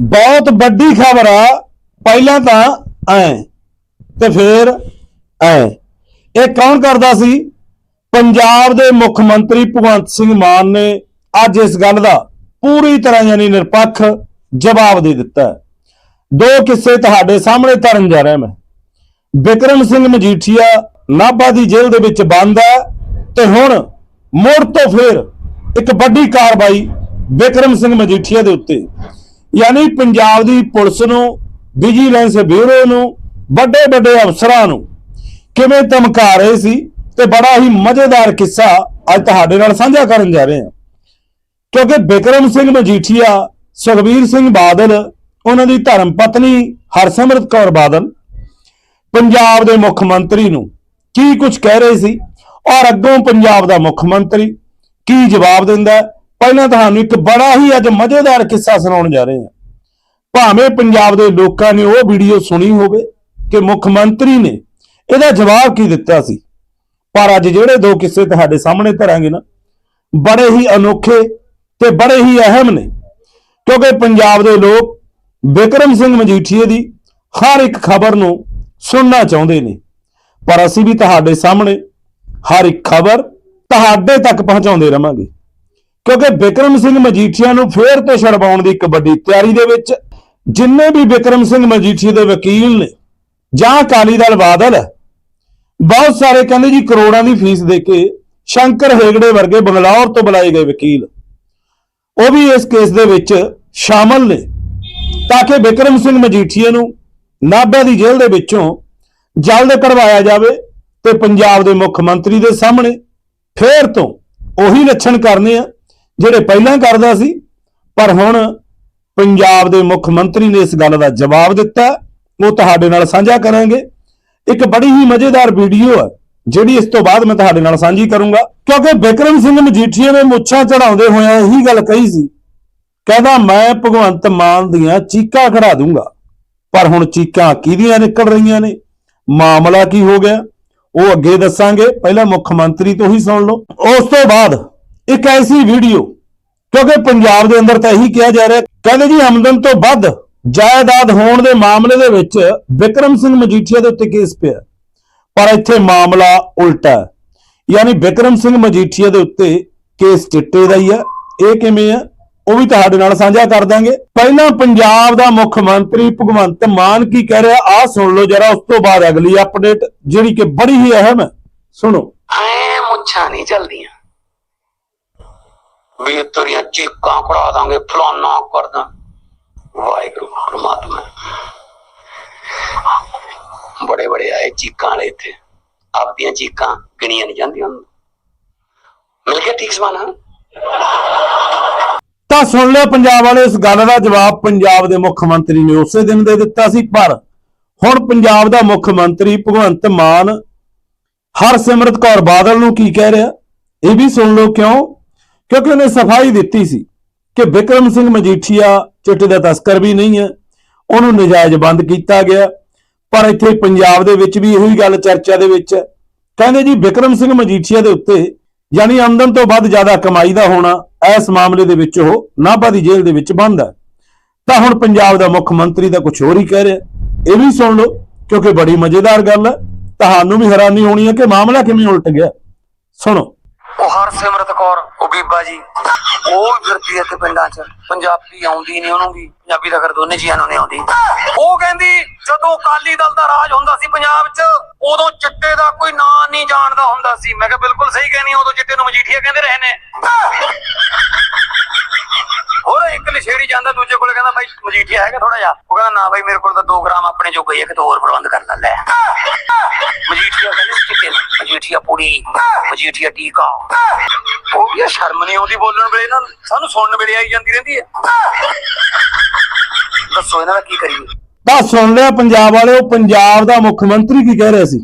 ਬਹੁਤ ਵੱਡੀ ਖਬਰ ਆ, ਪਹਿਲਾਂ ਤਾਂ ਐ ਤੇ ਫਿਰ ਐ। ਇਹ ਕੌਣ ਕਰਦਾ ਸੀ? ਪੰਜਾਬ ਦੇ ਮੁੱਖ ਮੰਤਰੀ ਭਗਵੰਤ ਸਿੰਘ ਮਾਨ ਨੇ ਅੱਜ ਇਸ ਗੱਲ ਦਾ ਪੂਰੀ ਤਰ੍ਹਾਂ ਯਾਨੀ ਨਿਰਪੱਖ ਜਵਾਬ ਦੇ ਦਿੱਤਾ ਦੋ ਕਿੱਸੇ ਤੁਹਾਡੇ ਸਾਹਮਣੇ ਧਰਨ ਜਾ ਰਿਹਾ ਮੈਂ। ਵਿਕਰਮ ਸਿੰਘ ਮਜੀਠੀਆ ਨਾਭਾ ਦੀ ਜੇਲ੍ਹ ਦੇ ਵਿੱਚ ਬੰਦ ਹੈ ਤੇ ਹੁਣ ਮੁੜ ਤੋਂ ਫਿਰ ਇੱਕ ਵੱਡੀ ਕਾਰਵਾਈ ਵਿਕਰਮ ਸਿੰਘ ਮਜੀਠੀਆ ਦੇ ਉੱਤੇ। ਯਾਨੀ ਪੰਜਾਬ ਦੀ ਪੁਲਿਸ ਨੂੰ ਵਿਜੀਲੈਂਸ ਬਿਊਰੋ ਨੂੰ ਵੱਡੇ ਵੱਡੇ ਅਫਸਰਾਂ ਨੂੰ ਕਿਵੇਂ ਧਮਕਾ ਰਹੇ ਸੀ ਤੇ ਬੜਾ ਹੀ ਮਜ਼ੇਦਾਰ ਕਿੱਸਾ ਅੱਜ ਤੁਹਾਡੇ ਨਾਲ ਸਾਂਝਾ ਕਰਨ ਜਾ ਰਹੇ ਹਾਂ। ਕਿਉਂਕਿ ਬਿਕਰਮ ਸਿੰਘ ਮਜੀਠੀਆ, ਸੁਖਬੀਰ ਸਿੰਘ ਬਾਦਲ, ਉਹਨਾਂ ਦੀ ਧਰਮ ਪਤਨੀ ਹਰਸਿਮਰਤ ਕੌਰ ਬਾਦਲ, ਪੰਜਾਬ ਦੇ ਮੁੱਖ ਮੰਤਰੀ ਨੂੰ ਕੀ ਕੁਝ ਕਹਿ ਰਹੇ ਸੀ ਔਰ ਅੱਗੋਂ ਪੰਜਾਬ ਦਾ ਮੁੱਖ ਮੰਤਰੀ ਕੀ ਜਵਾਬ ਦਿੰਦਾ ਪਹਿਲਾਂ ਤੁਹਾਨੂੰ ਇੱਕ ਬੜਾ ਹੀ ਅੱਜ ਮਜ਼ੇਦਾਰ ਕਿੱਸਾ ਸੁਣਾਉਣ ਜਾ ਰਹੇ ਹਾਂ। ਭਾਵੇਂ ਪੰਜਾਬ ਦੇ ਲੋਕਾਂ ਨੇ ਉਹ ਵੀਡੀਓ ਸੁਣੀ ਹੋਵੇ ਕਿ ਮੁੱਖ ਮੰਤਰੀ ਨੇ ਇਹਦਾ ਜਵਾਬ ਕੀ ਦਿੱਤਾ ਸੀ। ਪਰ ਅੱਜ ਜਿਹੜੇ ਦੋ ਕਿੱਸੇ ਤੁਹਾਡੇ ਸਾਹਮਣੇ ਧਰਾਂਗੇ ਨਾ, ਬੜੇ ਹੀ ਅਨੋਖੇ ਤੇ ਬੜੇ ਹੀ ਅਹਿਮ ਨੇ। ਕਿਉਂਕਿ ਪੰਜਾਬ ਦੇ ਲੋਕ ਵਿਕਰਮ ਸਿੰਘ ਮਜੀਠੀਏ ਦੀ ਹਰ ਇੱਕ ਖਬਰ ਨੂੰ ਸੁਣਨਾ ਚਾਹੁੰਦੇ ਨੇ। ਪਰ ਅਸੀਂ ਵੀ ਤੁਹਾਡੇ ਸਾਹਮਣੇ ਹਰ ਇੱਕ ਖਬਰ ਤੁਹਾਡੇ ਤੱਕ ਪਹੁੰਚਾਉਂਦੇ ਰਵਾਂਗੇ। ਕਿਉਂਕਿ ਵਿਕਰਮ ਸਿੰਘ ਮਜੀਠੀਆ ਨੂੰ ਫੇਰ ਤੋਂ ਛਡਵਾਉਣ ਦੀ ਇੱਕ ਵੱਡੀ ਤਿਆਰੀ ਦੇ ਵਿੱਚ ਜਿੰਨੇ ਵੀ ਵਿਕਰਮ ਸਿੰਘ ਮਜੀਠੀਆ ਦੇ ਵਕੀਲ ਨੇ, ਜਾਂ ਅਕਾਲੀ ਦਲ ਬਾਦਲ ਹੈ ਬਹੁਤ ਸਾਰੇ ਕਹਿੰਦੇ ਜੀ ਕਰੋੜਾਂ ਦੀ ਫੀਸ ਦੇ ਕੇ ਸ਼ੰਕਰ ਹੇਗੜੇ ਵਰਗੇ ਬੰਗਲੌਰ ਤੋਂ ਬੁਲਾਏ ਗਏ ਵਕੀਲ। ਉਹ ਵੀ ਇਸ ਕੇਸ ਦੇ ਵਿੱਚ ਸ਼ਾਮਲ ਨੇ, ਤਾਂ ਕਿ ਵਿਕਰਮ ਸਿੰਘ ਮਜੀਠੀਆ ਨੂੰ ਨਾਭਾ ਦੀ ਜੇਲ੍ਹ ਦੇ ਵਿੱਚੋਂ ਜਲਦ ਕਢਵਾਇਆ ਜਾਵੇ ਤੇ ਪੰਜਾਬ ਦੇ ਮੁੱਖ ਮੰਤਰੀ ਦੇ ਸਾਹਮਣੇ ਫੇਰ ਤੋਂ ਉਹੀ ਲੱਛਣ ਕਰਨੇ ਆ। ਜਿਹੜੇ ਪਹਿਲਾਂ ਕਰਦਾ ਸੀ, ਪਰ ਹੁਣ ਪੰਜਾਬ ਦੇ ਮੁੱਖ ਮੰਤਰੀ ਨੇ ਇਸ ਗੱਲ ਦਾ ਜਵਾਬ ਦਿੱਤਾ। ਉਹ ਤੁਹਾਡੇ ਨਾਲ ਸਾਂਝਾ ਕਰਾਂਗੇ। ਇੱਕ ਬੜੀ ਹੀ ਮਜ਼ੇਦਾਰ ਵੀਡੀਓ ਹੈ, ਜਿਹੜੀ ਇਸ ਤੋਂ ਬਾਅਦ ਮੈਂ ਤੁਹਾਡੇ ਨਾਲ ਸਾਂਝੀ ਕਰੂੰਗਾ। ਕਿਉਂਕਿ ਵਿਕਰਮ ਸਿੰਘ ਮਜੀਠੀਆ ਨੇ ਮੁੱਛਾਂ ਚੜਾਉਂਦੇ ਹੋਇਆ ਇਹੀ ਗੱਲ ਕਹੀ ਸੀ, ਕਹਿੰਦਾ ਮੈਂ ਭਗਵੰਤ ਮਾਨ ਦੀਆਂ ਚੀਕਾਂ ਖੜਾ ਦੂੰਗਾ। ਪਰ ਹੁਣ ਚੀਕਾਂ ਕਿਹਦੀਆਂ ਨਿਕਲ ਰਹੀਆਂ ਨੇ? ਮਾਮਲਾ ਕੀ ਹੋ ਗਿਆ? ਉਹ ਅੱਗੇ ਦੱਸਾਂਗੇ। ਪਹਿਲਾਂ ਮੁੱਖ ਮੰਤਰੀ ਤੋਂ ਹੀ ਸੁਣ ਲਓ। ਉਸ ਤੋਂ ਬਾਅਦ ਇੱਕ ਐਸੀ ਵੀਡੀਓ, ਕਿਉਂਕਿ ਪੰਜਾਬ ਦੇ ਅੰਦਰ ਤਾਂ ਇਹੀ ਕਿਹਾ ਜਾ ਰਿਹਾ, ਕਹਿੰਦੇ ਜੀ ਆਮਦਨ ਤੋਂ ਵੱਧ ਜਾਇਦਾਦ ਹੋਣ ਦੇ ਮਾਮਲੇ ਦੇ ਵਿੱਚ ਵਿਕਰਮ ਸਿੰਘ ਮਜੀਠੀਆ ਦੇ ਉੱਤੇ ਕੇਸ ਪਿਆ। ਪਰ ਇੱਥੇ ਮਾਮਲਾ ਉਲਟਾ ਯਾਨੀ ਵਿਕਰਮ ਸਿੰਘ ਮਜੀਠੀਆ ਦੇ ਉੱਤੇ ਕੇਸ ਚਿੱਟੇ ਦਾ ਹੀ ਹੈ। ਇਹ ਕਿਵੇਂ ਹੈ? ਉਹ ਵੀ ਤੁਹਾਡੇ ਨਾਲ ਸਾਂਝਾ ਕਰ ਦਾਂਗੇ ਪਹਿਲਾਂ ਪੰਜਾਬ ਦਾ ਮੁੱਖ ਮੰਤਰੀ ਭਗਵੰਤ ਮਾਨ ਕੀ ਕਹਿ ਰਿਹਾ, ਆਹ ਸੁਣ ਲਓ ਜਰਾ, ਉਸ ਤੋਂ ਬਾਅਦ ਅਗਲੀ ਅਪਡੇਟ ਜਿਹੜੀ ਕਿ ਬੜੀ ਹੀ ਅਹਿਮ ਹੈ। ਸੁਣੋ। ਐ ਮੁੱਛਾਂ ਨਹੀਂ ਚੱਲਦੀਆਂ। ਵੀ ਤੇਰੀਆਂ ਚੀਕਾਂ ਕਰਾ ਦਾਂਗੇ, ਫਲਾਨਾ ਕਰ ਦਾਂ। ਵਾਹਿਗੁਰੂ, ਪਰਮਾਤਮਾ। ਬੜੇ ਬੜੇ ਆਏ ਚੀਕਾਂ ਵਾਲੇ ਇੱਥੇ। ਆਪਦੀਆਂ ਚੀਕਾਂ ਗਿਣੀਆਂ ਨਹੀਂ ਜਾਂਦੀਆਂ ਮਿਲ ਗਿਆ ਠੀਕ ਸਮਾਨ ਤਾਂ ਸੁਣ ਲਿਆ ਪੰਜਾਬ ਵਾਲੇ ਇਸ ਗੱਲ ਦਾ ਜਵਾਬ ਪੰਜਾਬ ਦੇ ਮੁੱਖ ਮੰਤਰੀ ਨੇ ਉਸੇ ਦਿਨ ਦੇ ਦਿੱਤਾ ਸੀ, ਪਰ ਹੁਣ ਪੰਜਾਬ ਦਾ ਮੁੱਖ ਮੰਤਰੀ ਭਗਵੰਤ ਮਾਨ ਹਰਸਿਮਰਤ ਕੌਰ ਬਾਦਲ ਨੂੰ ਕੀ ਕਹਿ ਰਿਹਾ? ਇਹ ਵੀ ਸੁਣ ਲਓ ਕਿਉਂ? ਕਿਉਂਕਿ ਉਹਨੇ ਸਫ਼ਾਈ ਦਿੱਤੀ ਸੀ ਕਿ ਵਿਕਰਮ ਸਿੰਘ ਮਜੀਠੀਆ ਚਿੱਟੇ ਦਾ ਤਸਕਰ ਵੀ ਨਹੀਂ ਹੈ, ਉਹਨੂੰ ਨਜਾਇਜ਼ ਬੰਦ ਕੀਤਾ ਗਿਆ। ਪਰ ਇੱਥੇ ਪੰਜਾਬ ਦੇ ਵਿੱਚ ਵੀ ਇਹੀ ਗੱਲ ਚਰਚਾ ਦੇ ਵਿੱਚ ਹੈ। ਕਹਿੰਦੇ ਜੀ ਵਿਕਰਮ ਸਿੰਘ ਮਜੀਠੀਆ ਦੇ ਉੱਤੇ ਯਾਨੀ ਆਮਦਨ ਤੋਂ ਵੱਧ ਜ਼ਿਆਦਾ ਕਮਾਈ ਦਾ ਹੋਣਾ ਇਸ ਮਾਮਲੇ ਦੇ ਵਿੱਚ ਉਹ ਨਾਭਾ ਦੀ ਜੇਲ੍ਹ ਦੇ ਵਿੱਚ ਬੰਦ ਹੈ। ਤਾਂ ਹੁਣ ਪੰਜਾਬ ਦਾ ਮੁੱਖ ਮੰਤਰੀ ਦਾ ਕੁਝ ਹੋਰ ਹੀ ਕਹਿ ਰਿਹਾ ਇਹ ਵੀ ਸੁਣ ਲਓ, ਕਿਉਂਕਿ ਬੜੀ ਮਜ਼ੇਦਾਰ ਗੱਲ ਹੈ। ਤੁਹਾਨੂੰ ਵੀ ਹੈਰਾਨੀ ਹੋਣੀ ਹੈ ਕਿ ਮਾਮਲਾ ਕਿਵੇਂ ਉਲਟ ਗਿਆ। ਸੁਣੋ। ਉਹ ਹਰਸਿਮਰਤ ਕੌਰ ਬੀਬਾ ਜੀ, ਉਹ ਵੀ ਫਿਰਦੀ ਇੱਥੇ ਪਿੰਡਾਂ 'ਚ। ਪੰਜਾਬੀ ਆਉਂਦੀ ਨਹੀਂ ਉਹਨੂੰ ਵੀ, ਪੰਜਾਬੀ ਤਾਂ ਫਿਰ ਦੋਨੇ ਜੀਆਂ ਨੂੰ ਨਹੀਂ ਆਉਂਦੀ। ਉਹ ਕਹਿੰਦੀ, ਜਦੋਂ ਅਕਾਲੀ ਦਲ ਦਾ ਰਾਜ ਹੁੰਦਾ ਸੀ ਪੰਜਾਬ 'ਚ, ਉਦੋਂ ਚਿੱਟੇ ਦਾ ਕੋਈ ਨਾਂ ਨਹੀਂ ਜਾਣਦਾ ਹੁੰਦਾ ਸੀ। ਮੈਂ ਕਿਹਾ, ਬਿਲਕੁਲ ਸਹੀ ਕਹਿੰਦੀ ਉਦੋਂ ਚਿੱਟੇ ਨੂੰ ਮਜੀਠੀਆ ਕਹਿੰਦੇ ਰਹੇ ਨੇ। ਹੋਰ ਇੱਕ ਲਿਸ਼ੇੜੀ ਜਾਂਦਾ, ਦੂਜੇ ਕੋਲੇ ਕਹਿੰਦਾ, ਬਾਈ, ਮਜੀਠੀਆ ਹੈਗਾ ਥੋੜਾ ਜਿਹਾ। ਉਹ ਕਹਿੰਦਾ, ਨਾ ਬਾਈ, ਮੇਰੇ ਕੋਲ ਤਾਂ 2 ਗ੍ਰਾਮ ਆਪਣੇ ਜੋ ਗਈ ਹੈ ਕਿਤੇ ਹੋਰ ਪ੍ਰਬੰਧ ਕਰ ਲੈ ਲੈ। ਮਜੀਠੀਆ ਕਹਿੰਦੇ ਚਿੱਟੇ ਨੂੰ, ਮਜੀਠੀਆ ਪੂੜੀ ਮਜੀਠੀਆ ਟੀਕਾ। ਉਹ ਵੀ ਇਹ ਸ਼ਰਮ ਨਹੀਂ ਆਉਂਦੀ ਬੋਲਣ ਵੇਲੇ ਨਾ? ਸਾਨੂੰ ਸੁਣਨ ਵੇਲੇ ਆਈ ਜਾਂਦੀ ਰਹਿੰਦੀ ਹੈ ਦੱਸੋ ਇਹਨਾਂ ਦਾ ਕੀ ਕਰੀਏ? ਤਾਂ ਸੁਣ ਲਿਆ ਪੰਜਾਬ ਵਾਲੇ ਪੰਜਾਬ ਦਾ ਮੁੱਖ ਮੰਤਰੀ ਕੀ ਕਹਿ ਰਿਹਾ ਸੀ?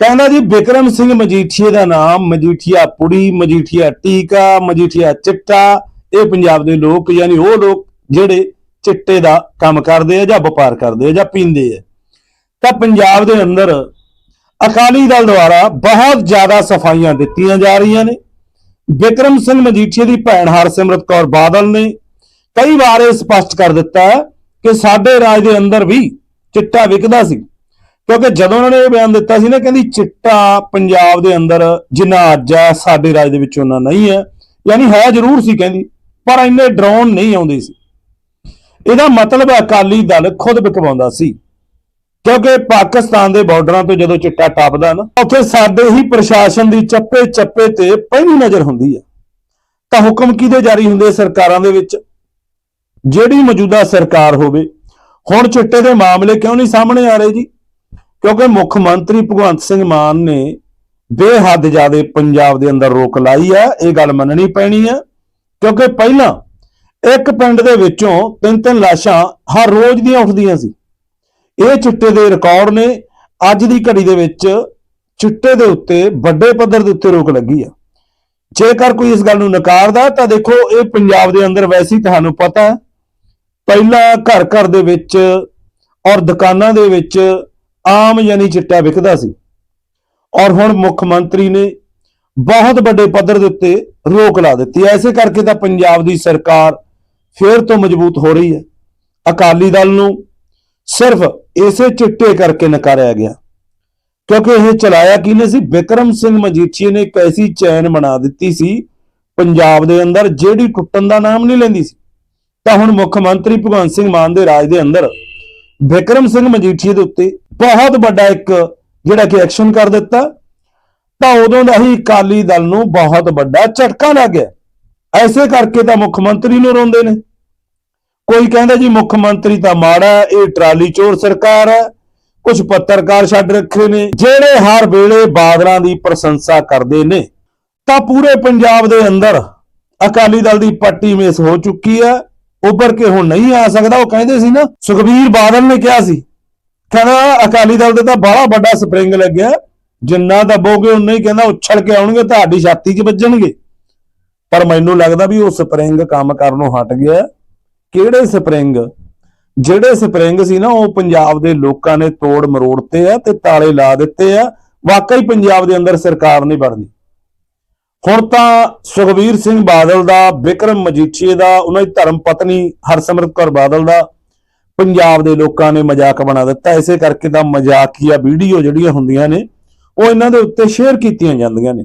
ਕਹਿੰਦਾ ਜੀ, ਵਿਕਰਮ ਸਿੰਘ ਮਜੀਠੀਏ ਦਾ ਨਾਮ, ਮਜੀਠੀਆ ਪੁੜੀ, ਮਜੀਠੀਆ ਟੀਕਾ, ਮਜੀਠੀਆ ਚਿੱਟਾ, ਇਹ ਪੰਜਾਬ ਦੇ ਲੋਕ ਯਾਨੀ ਉਹ ਲੋਕ ਜਿਹੜੇ ਚਿੱਟੇ ਦਾ ਕੰਮ ਕਰਦੇ ਆ ਜਾਂ ਵਪਾਰ ਕਰਦੇ ਆ ਜਾਂ ਪੀਂਦੇ ਆ। ਤਾਂ ਪੰਜਾਬ ਦੇ ਅੰਦਰ ਅਕਾਲੀ ਦਲ ਦੁਆਰਾ ਬਹੁਤ ਜ਼ਿਆਦਾ ਸਫਾਈਆਂ ਦਿੱਤੀਆਂ ਜਾ ਰਹੀਆਂ ਨੇ। ਵਿਕਰਮ ਸਿੰਘ ਮਜੀਠੀਏ ਦੀ ਭੈਣ ਹਰਸਿਮਰਤ ਕੌਰ ਬਾਦਲ ਨੇ ਕਈ ਵਾਰ ਇਹ ਸਪਸ਼ਟ ਕਰ ਦਿੱਤਾ ਹੈ ਕਿ ਸਾਡੇ ਰਾਜ ਦੇ ਅੰਦਰ ਵੀ ਚਿੱਟਾ ਵਿਕਦਾ ਸੀ। ਕਿਉਂਕਿ ਜਦੋਂ ਉਹਨਾਂ ਨੇ ਇਹ ਬਿਆਨ ਦਿੱਤਾ ਸੀ ਨਾ, ਕਹਿੰਦੀ ਚਿੱਟਾ ਪੰਜਾਬ ਦੇ ਅੰਦਰ ਜਿੰਨਾ ਅੱਜ ਹੈ ਸਾਡੇ ਰਾਜ ਦੇ ਵਿੱਚ ਉਹਨਾਂ ਨਹੀਂ ਹੈ। ਯਾਨੀ ਹੈ ਜ਼ਰੂਰ ਸੀ ਕਹਿੰਦੀ, ਪਰ ਇੰਨੇ ਡਰੋਨ ਨਹੀਂ ਆਉਂਦੇ ਸੀ। ਇਹਦਾ ਮਤਲਬ ਅਕਾਲੀ ਦਲ ਖੁਦ ਵਿਕਵਾਉਂਦਾ ਸੀ। ਕਿਉਂਕਿ ਪਾਕਿਸਤਾਨ ਦੇ ਬਾਰਡਰਾਂ ਤੋਂ ਜਦੋਂ ਚਿੱਟਾ ਟੱਪਦਾ ਨਾ, ਉੱਥੇ ਸਾਡੇ ਹੀ ਪ੍ਰਸ਼ਾਸਨ ਦੀ ਚੱਪੇ ਚੱਪੇ ਤੇ ਪਹਿਲੀ ਨਜ਼ਰ ਹੁੰਦੀ ਹੈ ਤਾਂ ਹੁਕਮ ਕਿਹਦੇ ਜਾਰੀ ਹੁੰਦੇ ਸਰਕਾਰਾਂ ਦੇ ਵਿੱਚ? ਜਿਹੜੀ ਮੌਜੂਦਾ ਸਰਕਾਰ ਹੋਵੇ। ਹੁਣ ਚਿੱਟੇ ਦੇ ਮਾਮਲੇ ਕਿਉਂ ਨਹੀਂ ਸਾਹਮਣੇ ਆ ਰਹੇ ਜੀ? ਕਿਉਂਕਿ ਮੁੱਖ ਮੰਤਰੀ ਭਗਵੰਤ ਸਿੰਘ ਮਾਨ ਨੇ ਬੇਹੱਦ ਜ਼ਿਆਦੇ ਪੰਜਾਬ ਦੇ ਅੰਦਰ ਰੋਕ ਲਾਈ ਹੈ ਇਹ ਗੱਲ ਮੰਨਣੀ ਪੈਣੀ ਹੈ ਕਿਉਂਕਿ ਪਹਿਲਾਂ ਇੱਕ ਪਿੰਡ ਦੇ ਵਿੱਚੋਂ ਤਿੰਨ ਤਿੰਨ ਲਾਸ਼ਾਂ ਹਰ ਰੋਜ਼ ਦੀਆਂ ਉੱਠਦੀਆਂ ਸੀ। ਇਹ ਚਿੱਟੇ ਦੇ ਰਿਕਾਰਡ ਨੇ। ਅੱਜ ਦੀ ਘੜੀ ਦੇ ਵਿੱਚ ਚਿੱਟੇ ਦੇ ਉੱਤੇ, ਵੱਡੇ ਪੱਧਰ ਦੇ ਉੱਤੇ ਰੋਕ ਲੱਗੀ ਆ। ਜੇਕਰ ਕੋਈ ਇਸ ਗੱਲ ਨੂੰ ਨਕਾਰਦਾ, ਤਾਂ ਦੇਖੋ, ਇਹ ਪੰਜਾਬ ਦੇ ਅੰਦਰ ਵੈਸੇ ਹੀ ਤੁਹਾਨੂੰ ਪਤਾ ਹੈ। ਪਹਿਲਾਂ ਘਰ ਘਰ ਦੇ ਵਿੱਚ ਔਰ ਦੁਕਾਨਾਂ ਦੇ ਵਿੱਚ ਆਮ ਯਾਨੀ ਚਿੱਟਾ ਵਿਕਦਾ ਸੀ। ਔਰ ਹੁਣ ਮੁੱਖ ਮੰਤਰੀ ਨੇ ਬਹੁਤ ਵੱਡੇ ਪੱਧਰ ਦੇ ਉੱਤੇ ਰੋਕ ਲਾ ਦਿੱਤੀ ਐ ਐਸੇ ਕਰਕੇ ਤਾਂ ਪੰਜਾਬ ਦੀ ਸਰਕਾਰ ਫੇਰ ਤੋਂ ਮਜ਼ਬੂਤ ਹੋ ਰਹੀ ਹੈ। ਅਕਾਲੀ ਦਲ ਨੂੰ ਸਿਰਫ ਇਸੇ ਚਿੱਟੇ ਕਰਕੇ ਨਕਾਰਿਆ ਗਿਆ। ਕਿਉਂਕਿ ਇਹ ਚਲਾਇਆ ਕਿਹਨੇ ਸੀ? ਵਿਕਰਮ ਸਿੰਘ ਮਜੀਠੀਏ ਨੇ ਇੱਕ ਐਸੀ ਚੈਨ ਬਣਾ ਦਿੱਤੀ ਸੀ ਪੰਜਾਬ ਦੇ ਅੰਦਰ ਜਿਹੜੀ ਟੁੱਟਣ ਦਾ ਨਾਮ ਨਹੀਂ ਲੈਂਦੀ ਸੀ। ਤਾਂ ਹੁਣ ਮੁੱਖ ਮੰਤਰੀ ਭਗਵੰਤ ਸਿੰਘ ਮਾਨ ਦੇ ਰਾਜ ਦੇ ਅੰਦਰ ਵਿਕਰਮ ਸਿੰਘ ਮਜੀਠੀਏ ਦੇ ਉੱਤੇ ਬਹੁਤ ਵੱਡਾ ਇੱਕ ਜਿਹੜਾ ਕਿ ਐਕਸ਼ਨ ਕਰ ਦਿੱਤਾ। ਤਾਂ ਉਦੋਂ ਦਾ ਹੀ ਅਕਾਲੀ ਦਲ ਨੂੰ ਬਹੁਤ ਵੱਡਾ ਝਟਕਾ ਲੱਗ ਗਿਆ। ਐਸੇ ਕਰਕੇ ਤਾਂ ਮੁੱਖ ਮੰਤਰੀ ਨੂੰ ਰੋਂਦੇ ਨੇ। ਕੋਈ ਕਹਿੰਦਾ ਜੀ ਮੁੱਖ ਮੰਤਰੀ ਤਾਂ ਮਾੜਾ ਇਹ ਟਰਾਲੀ ਚੋਰ ਸਰਕਾਰ ਹੈ ਕੁਝ ਪੱਤਰਕਾਰ ਛੱਡ ਰੱਖੇ ਨੇ, ਜਿਹੜੇ ਹਰ ਵੇਲੇ ਬਾਦਲਾਂ ਦੀ ਪ੍ਰਸ਼ੰਸਾ ਕਰਦੇ ਨੇ, ਤਾਂ ਪੂਰੇ ਪੰਜਾਬ ਦੇ ਅੰਦਰ ਅਕਾਲੀ ਦਲ ਦੀ ਪੱਟੀ ਮੇਸ ਹੋ ਚੁੱਕੀ ਹੈ, ਉੱਭਰ ਕੇ ਹੁਣ ਨਹੀਂ ਆ ਸਕਦਾ, ਉਹ ਕਹਿੰਦੇ ਸੀ ਨਾ, ਸੁਖਬੀਰ ਬਾਦਲ ਨੇ ਕਿਹਾ ਸੀ, ਕਹਿੰਦਾ ਅਕਾਲੀ ਦਲ ਦੇ ਤਾਂ ਬੜਾ ਵੱਡਾ ਸਪਰਿੰਗ ਲੱਗਿਆ, ਜਿੰਨਾ ਦੱਬੋਗੇ ਉਨਾ ਹੀ ਕਹਿੰਦਾ ਉਛਲ ਕੇ ਆਉਣਗੇ, ਤੁਹਾਡੀ ਛਾਤੀ 'ਚ ਵੱਜਣਗੇ, ਪਰ ਮੈਨੂੰ ਲੱਗਦਾ ਵੀ ਉਹ ਸਪਰਿੰਗ ਕੰਮ ਕਰਨੋਂ ਹਟ ਗਿਆ ਕਿਹੜੇ ਸਪਰਿੰਗ? ਜਿਹੜੇ ਸਪਰਿੰਗ ਸੀ ਨਾ, ਉਹ ਪੰਜਾਬ ਦੇ ਲੋਕਾਂ ਨੇ ਤੋੜ ਮਰੋੜਤੇ ਆ ਤੇ ਤਾਲੇ ਲਾ ਦਿੱਤੇ ਆ। ਵਾਕਈ ਪੰਜਾਬ ਦੇ ਅੰਦਰ ਸਰਕਾਰ ਨਹੀਂ ਬਣਦੀ। ਹੁਣ ਤਾਂ ਸੁਖਬੀਰ ਸਿੰਘ ਬਾਦਲ ਦਾ, ਵਿਕਰਮ ਮਜੀਠੀਏ ਦਾ, ਉਹਨਾਂ ਦੀ ਧਰਮ ਪਤਨੀ ਹਰਸਿਮਰਤ ਕੌਰ ਬਾਦਲ ਦਾ ਪੰਜਾਬ ਦੇ ਲੋਕਾਂ ਨੇ ਮਜ਼ਾਕ ਬਣਾ ਦਿੱਤਾ। ਇਸੇ ਕਰਕੇ ਤਾਂ ਮਜ਼ਾਕੀਆ ਵੀਡੀਓ ਜਿਹੜੀਆਂ ਹੁੰਦੀਆਂ ਨੇ, ਉਹ ਇਹਨਾਂ ਦੇ ਉੱਤੇ ਸ਼ੇਅਰ ਕੀਤੀਆਂ ਜਾਂਦੀਆਂ ਨੇ।